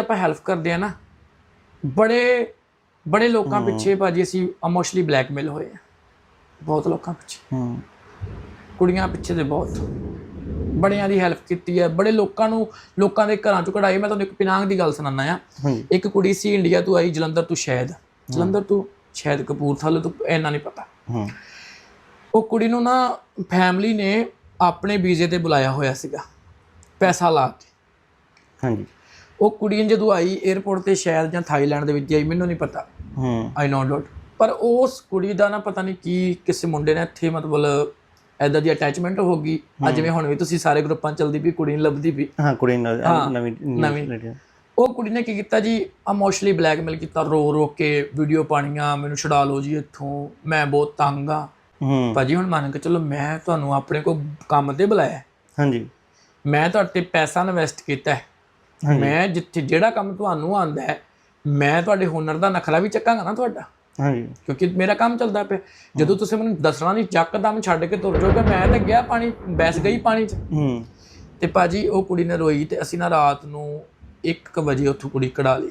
ਆਪਾਂ ਹੈਲਪ ਕਰਦੇ ਆ ਨਾ ਬੜੇ ਬੜੇ ਲੋਕਾਂ ਪਿੱਛੇ ਭਾਜੀ ਅਸੀਂ ਇਮੋਸ਼ਨਲੀ ਬਲੈਕਮੇਲ ਹੋਏ ਆ। ਬਹੁਤ ਲੋਕਾਂ ਪਿੱਛੇ। ਹੂੰ। ਕੁੜੀਆਂ ਪਿੱਛੇ ਦੇ ਬਹੁਤ। ਬੜਿਆਂ ਦੀ ਹੈਲਪ ਕੀਤੀ ਹੈ ਬੜੇ ਲੋਕਾਂ ਨੂੰ ਲੋਕਾਂ ਦੇ ਘਰਾਂ ਚੋਂ ਕਢਾਈ। ਮੈਂ ਤੁਹਾਨੂੰ ਇੱਕ ਪਿਨਾਂਗ ਦੀ ਗੱਲ ਸੁਣਾਉਣਾ ਆ। ਹਾਂਜੀ ਇੱਕ ਕੁੜੀ ਸੀ ਇੰਡੀਆ ਤੋਂ ਆਈ ਜਲੰਧਰ ਤੋਂ ਸ਼ਾਇਦ ਜਲੰਧਰ ਤੋਂ ਸ਼ਾਇਦ ਕਪੂਰਥਲੇ ਤੋਂ ਇੰਨਾ ਨਹੀਂ ਪਤਾ। ਹੂੰ। ਉਹ ਕੁੜੀ ਨੂੰ ਨਾ ਫੈਮਿਲੀ ਨੇ ਆਪਣੇ ਵੀਜ਼ੇ ਤੇ ਬੁਲਾਇਆ ਹੋਇਆ ਸੀਗਾ। ਪੈਸਾ ਲਾ ਕੇ। ਹਾਂਜੀ। ਉਹ ਕੁੜੀ ਨੇ ਜਦੋਂ ਆਈ 에어ਪੋਰਟ ਤੇ ਸ਼ਾਇਦ ਜਾਂ ਥਾਈਲੈਂਡ ਦੇ ਵਿੱਚ ਆਈ ਮੈਨੂੰ ਨਹੀਂ ਪਤਾ। ਹੂੰ। ਆਈ ਨੋ ਪਰ ਉਸ ਕੁੜੀ ਦਾ ਨਾ ਪਤਾ ਨਹੀਂ ਕੀ ਕਿਸੇ ਮੁੰਡੇ ਨੇ ਇੱਥੇ ਮਤਲਬ ਐਦਾਂ ਦੀ ਅਟੈਚਮੈਂਟ ਹੋ ਗਈ। ਅੱਜ ਜਿਵੇਂ ਹੁਣ ਵੀ ਤੁਸੀਂ ਸਾਰੇ ਗਰੁੱਪਾਂ ਚਲਦੀ ਵੀ ਕੁੜੀ ਨਹੀਂ ਲੱਭਦੀ ਵੀ। ਹਾਂ ਕੁੜੀ ਨਵੀਂ ਨਵੀਂ। ਉਹ ਕੁੜੀ ਨੇ ਕੀ ਕੀਤਾ ਜੀ? ਇਮੋਸ਼ਨਲੀ ਬਲੈਕਮੇਲ ਕੀਤਾ ਰੋ ਰੋ ਕੇ ਵੀਡੀਓ ਪਾਣੀਆਂ ਮੈਨੂੰ ਛੁਡਾ ਲਓ ਜੀ ਇੱਥੋਂ ਮੈਂ ਬਹੁਤ ਤੰਗ ਆ। ਭਾਜੀ ਹੁਣ ਮੰਨ ਕੇ ਚਲੋ ਮੈਂ ਤੁਹਾਨੂੰ ਆਪਣੇ ਕੋਲ ਕੰਮ ਤੇ ਬੁਲਾਇਆ। ਹਾਂਜੀ। ਮੈਂ ਤੁਹਾਡੇ ਤੇ ਪੈਸਾ ਇਨਵੈਸਟ ਕੀਤਾ। ਹੈ। ਮੈਂ ਜਿੱਥੇ ਜਿਹੜਾ ਕੰਮ ਤੁਹਾਨੂੰ ਆਂਦਾ ਹੈ ਮੈਂ ਤੁਹਾਡੇ ਹੁਨਰ ਦਾ ਨਖਰਾ ਵੀ ਚੱਕਾਂਗਾ ਨਾ ਤੁਹਾਡਾ। ਹਾਂਜੀ। ਕਿਉਂਕਿ ਮੇਰਾ ਕੰਮ ਚੱਲਦਾ ਪਿਆ। ਜਦੋਂ ਤੁਸੀਂ ਮੈਨੂੰ ਦੱਸਣਾ ਨਹੀਂ ਚੱਕਦਮ ਛੱਡ ਕੇ ਤੁਰ ਜਾਓਗੇ ਮੈਂ ਤਾਂ ਗਿਆ ਪਾਣੀ ਬੈਸ ਗਈ ਪਾਣੀ 'ਚ। ਹੂੰ। ਤੇ ਭਾਜੀ ਉਹ ਕੁੜੀ ਨੇ ਰੋਈ ਤੇ ਅਸੀਂ ਨਾ ਰਾਤ ਨੂੰ 1 ਵਜੇ ਉੱਥੋਂ ਕੁੜੀ ਕਢਾ ਲਈ।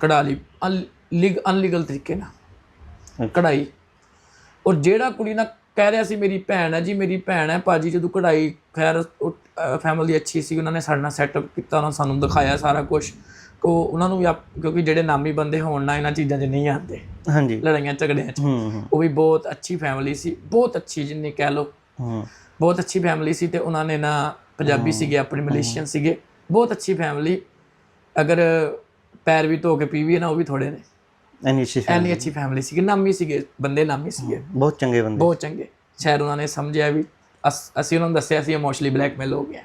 ਕਢਾ ਲਈ ਅਨਲੀਗ ਅਨਲੀਗਲ ਤਰੀਕੇ ਨਾਲ। ਕਢਾਈ। ਔਰ ਜਿਹੜਾ ਕੁੜੀ ਨਾਲ ਕਹਿ ਰਿਹਾ ਸੀ ਮੇਰੀ ਭੈਣ ਹੈ ਜੀ ਮੇਰੀ ਭੈਣ ਹੈ ਭਾਜੀ ਜਦੋਂ ਕਢਾਈ ਖੈਰ ਫੈਮਿਲੀ ਅੱਛੀ ਸੀ ਉਹਨਾਂ ਨੇ ਸਾਡੇ ਨਾਲ ਸੈਟਅਪ ਕੀਤਾ ਉਹਨਾਂ ਸਾਨੂੰ ਦਿਖਾਇਆ ਸਾਰਾ ਕੁਝ ਕੋ ਉਹਨਾਂ ਨੂੰ ਵੀ ਕਿਉਂਕਿ ਜਿਹੜੇ ਨਾਮੀ ਬੰਦੇ ਹੋਣ ਨਾ ਇਹਨਾਂ ਚੀਜ਼ਾਂ 'ਚ ਨਹੀਂ ਆਉਂਦੇ। ਹਾਂਜੀ। ਲੜਾਈਆਂ ਝਗੜਿਆਂ 'ਚ। ਉਹ ਵੀ ਬਹੁਤ ਅੱਛੀ ਫੈਮਿਲੀ ਸੀ ਬਹੁਤ ਅੱਛੀ ਜਿੰਨੀ ਕਹਿ ਹੂੰ। ਬਹੁਤ ਅੱਛੀ ਫੈਮਿਲੀ ਸੀ ਤੇ ਉਹਨਾਂ ਨੇ ਨਾ ਪੰਜਾਬੀ ਸੀਗੇ ਆਪਣੇ ਮਲੇਸ਼ੀਅਨ ਸੀਗੇ। ਬਹੁਤ ਅੱਛੀ ਫੈਮਿਲੀ ਅਗਰ ਪੈਰ ਵੀ ਧੋ ਕੇ ਪੀਵੀ ਨਾ ਉਹ ਵੀ ਥੋੜੇ ਨੇ। ਐਨੀ ਅੱਛੀ ਸੀ। ਐਨੀ ਅੱਛੀ ਫੈਮਿਲੀ ਸੀਗੀ ਨਾਮੀ ਸੀਗੇ ਬੰਦੇ ਨਾਮੀ ਸੀਗੇ। ਬਹੁਤ ਚੰਗੇ ਬੰਦੇ। ਬਹੁਤ ਚੰਗੇ। ਸ਼ਾਇਦ ਉਹਨਾਂ ਨੇ ਸਮਝਿਆ ਵੀ। ਅਸ- ਅਸੀਂ ਉਹਨਾਂ ਨੂੰ ਦੱਸਿਆ ਸੀ ਇਮੋਸ਼ਨਲੀ ਬਲੈਕਮੇਲ ਹੋ ਗਿਆ।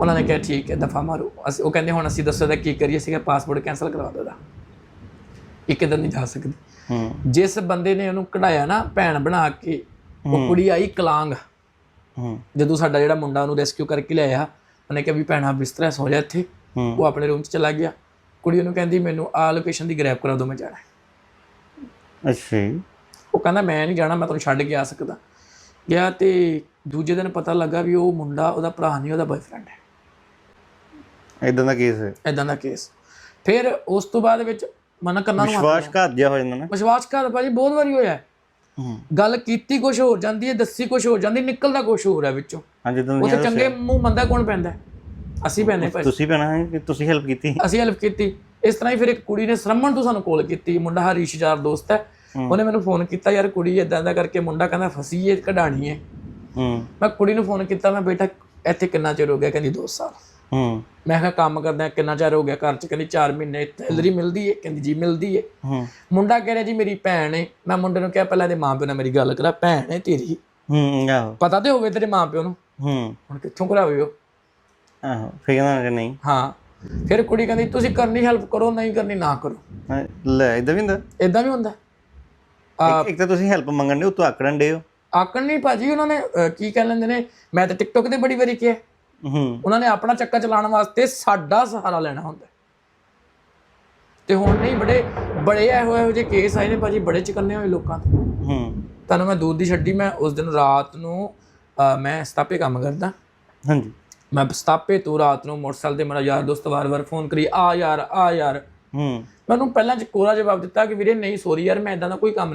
ਉਹਨਾਂ ਨੇ ਕਿਹਾ ਠੀਕ ਹੈ ਦਫਾ ਮਾਰੋ। ਅਸੀਂ ਉਹ ਕਹਿੰਦੇ ਹੁਣ ਅਸੀਂ ਦੱਸੋ ਦਾ ਕੀ ਕਰੀਏ ਸੀਗਾ ਪਾਸਪੋਰਟ ਕੈਨਸਲ ਕਰਵਾ ਦਿਓ ਦਾ ਇੱਕ ਦਿਨ ਨਹੀਂ ਜਾ ਸਕਦੀ। ਜਿਸ ਬੰਦੇ ਨੇ ਉਹਨੂੰ ਕਢਾਇਆ ਨਾ ਭੈਣ ਬਣਾ ਕੇ ਉਹ ਕੁੜੀ ਆਈ ਕਲਾਂਗ। ਜਦੋਂ ਸਾਡਾ ਜਿਹੜਾ ਮੁੰਡਾ ਉਹਨੂੰ ਰੈਸਕਿਊ ਕਰਕੇ ਲਿਆਇਆ ਉਹਨੇ ਕਿਹਾ ਵੀ ਭੈਣਾ ਬਿਸਤਰਾ ਸੋ ਜਾ ਇੱਥੇ। ਉਹ ਆਪਣੇ ਰੂਮ 'ਚ ਚਲਾ ਗਿਆ। ਕੁੜੀ ਉਹਨੂੰ ਕਹਿੰਦੀ ਮੈਨੂੰ ਆ ਲੋਕੇਸ਼ਨ ਦੀ ਗ੍ਰੈਬ ਕਰਾ ਦਿਓ ਮੈਂ ਜਾਣਾ। ਅੱਛਾ ਉਹ ਕਹਿੰਦਾ ਮੈਂ ਨਹੀਂ ਜਾਣਾ ਮੈਂ ਤੁਹਾਨੂੰ ਛੱਡ ਕੇ ਆ ਸਕਦਾ। ਗਿਆ ਤੇ ਦੂਜੇ ਦਿਨ ਪਤਾ ਲੱਗਾ ਵੀ ਉਹ ਮੁੰਡਾ ਉਹਦਾ ਭਰਾ ਨਹੀਂ ਉਹਦਾ ਬॉयਫ੍ਰੈਂਡ ਹੈ। ਇਦਾਂ ਦਾ ਕੇਸ ਹੈ। ਐਦਾਂ ਦਾ ਕੇਸ ਫਿਰ ਉਸ ਤੋਂ ਬਾਅਦ ਵਿੱਚ ਮਨ ਕੰਨਾਂ ਨੂੰ ਵਿਸ਼ਵਾਸਘਾਤ ਜਿਹਾ ਹੋ ਜਾਂਦਾ ਨਾ। ਵਿਸ਼ਵਾਸਘਾਤ ਭਾਜੀ ਬਹੁਤ ਵਾਰੀ ਹੋਇਆ। ਗੱਲ ਕੀਤੀ ਕੁਝ ਹੋਰ ਜਾਂਦੀ ਹੈ ਦੱਸੀ ਕੁਝ ਹੋਰ ਜਾਂਦੀ ਨਿਕਲਦਾ ਕੁਝ ਹੋਰ ਹੈ ਵਿੱਚੋਂ। ਹਾਂ ਜਦੋਂ ਉੱਥੇ ਚੰਗੇ ਮੂੰਹ ਮੰਦਾ ਕੌਣ ਪੈਂਦਾ? ਅਸੀਂ ਪੈਂਦੇ ਭਾਈ। ਤੁਸੀਂ ਪੈਣਾ ਹੈ ਕਿ ਤੁਸੀਂ ਹੈਲਪ ਕੀਤੀ। ਅਸੀਂ ਹੈਲਪ ਕੀਤੀ। ਇਸ ਤਰ੍ਹਾਂ ਹੀ ਫਿਰ ਇੱਕ ਕੁੜੀ ਨੇ ਸਰਮਣ ਤੋਂ ਸਾਨੂੰ ਕਾਲ ਕੀਤੀ। ਮੁੰਡਾ ਹਰੀਸ਼ ਯਾਰ ਦੋਸਤ ਹੈ। ਉਹਨੇ ਮੈਨੂੰ ਫੋਨ ਕੀਤਾ ਯਾਰ ਕੁੜੀ ਇਦਾਂ ਦਾ ਕਰਕੇ ਮੁੰਡਾ ਕਹਿੰਦਾ ਫਸੀ ਏ ਕਢਾਣੀ ਹੂੰ। ਮੈਂ ਕੁੜੀ ਨੂੰ ਫੋਨ ਕੀਤਾ ਮੈਂ ਬੇਟਾ ਇੱਥੇ ਕਿੰਨਾ ਚਿਰ ਹੋ ਗਿਆ? ਕਹਿੰਦੀ 2 ਸਾਲ। ਹੂੰ। ਮੈਂ ਕਿਹਾ ਕੰਮ ਕਰਦਾ ਕਿੰਨਾ ਚਿਰ ਹੋ ਗਿਆ? ਘਰ ਚ ਕਹਿੰਦੀ 4 ਮਹੀਨੇ ਸੈਲਰੀ ਮਿਲਦੀ ਏ ਕਹਿੰਦੀ ਜੀ ਮਿਲਦੀ ਏ ਹੂੰ। ਮੁੰਡਾ ਕਹਿ ਰਿਹਾ ਜੀ ਮੇਰੀ ਭੈਣ ਏ ਮੈਂ ਮੁੰਡੇ ਨੂੰ ਕਿਹਾ ਪਹਿਲਾਂ ਇਹਦੇ ਮਾਂ ਪਿਓ ਨਾਲ ਮੇਰੀ ਗੱਲ ਕਰਾ ਭੈਣ ਏ ਤੇਰੀ। ਹੂੰ ਆਹੋ। ਪਤਾ ਤੇ ਹੋਵੇ ਤੇਰੇ ਮਾਂ ਪਿਓ ਨੂੰ। ਹੂੰ। ਹੁਣ ਕਿੱਥੋਂ ਕਰਾਵੇ ਉਹ? ਆਹੋ ਫਿਰ ਕਹਿੰਦਾ ਨਹੀਂ। ਹਾਂ। ਫਿਰ ਕੁੜੀ ਕਹਿੰਦੀ ਤੁਸੀਂ ਕਰਨੀ ਹੈਲਪ ਕਰੋ ਨਹੀਂ ਕਰਨੀ ਨਾ ਕਰੋ। ਲੈ ਇਦਾਂ ਵੀ ਹੁੰਦਾ? ਇਦਾਂ ਵੀ ਹੁੰਦਾ। ਇੱਕ- ਇੱਕ ਤਾਂ ਤੁਸੀਂ ਹੈਲਪ ਮੰਗਣ ਦੇ ਉਤੋਂ ਆਕੜਨ ਦੇ ਹੋ। ਆਕਣ ਨਹੀਂ ਭਾਜੀ ਉਹਨਾਂ ਨੇ ਅਹ, ਕੀ ਕਹਿ ਲੈਂਦੇ ਨੇ ਮੈਂ ਤਾਂ ਟਿਕਟੋਕ ਤੇ ਬੜੀ ਵਾਰੀ ਕਿਹਾ। ਹੂੰ। ਉਹਨਾਂ ਨੇ ਆਪਣਾ ਚੱਕਾ ਚਲਾਉਣ ਵਾਸਤੇ ਸਾਡਾ ਸਹਾਰਾ ਲੈਣਾ ਹੁੰਦਾ। ਤੇ ਹੁਣ ਨਹੀਂ ਬੜੇ ਬੜੇ ਇਹੋ ਇਹੋ ਜਿਹੇ ਕੇਸ ਆਏ ਨੇ ਭਾਜੀ ਬੜੇ ਚਕੰਨੇ ਹੋਏ ਲੋਕਾਂ ਤੇ। ਹੂੰ। ਤੁਹਾਨੂੰ ਮੈਂ ਦੂਰ ਦੀ ਛੱਡੀ ਮੈਂ ਉਸ ਦਿਨ ਰਾਤ ਨੂੰ ਅਹ, ਮੈਂ ਸਤਾਪੇ ਕੰਮ ਕਰਦਾ। ਹਾਂਜੀ। ਮੈਂ ਸਤਾਪੇ ਤੋਂ ਰਾਤ ਨੂੰ ਮੋਟਰਸਾਈਕਲ ਤੇ ਮੇਰਾ ਯਾਰ ਦੋਸਤ ਵਾਰ-ਵਾਰ ਫੋਨ ਕਰੀ ਆ ਯਾਰ ਆ ਯਾਰ। ਹੂੰ। ਮੈਂ ਉਹਨੂੰ ਪਹਿਲਾਂ ਚ ਕੋਰਾ ਜਵਾਬ ਦਿੱਤਾ ਕਿ ਵੀਰੇ ਨਹੀਂ ਸੋਰੀ ਯਾਰ ਮੈਂ ਇਦਾਂ ਦਾ ਕੋਈ ਕੰਮ ਨਹੀਂ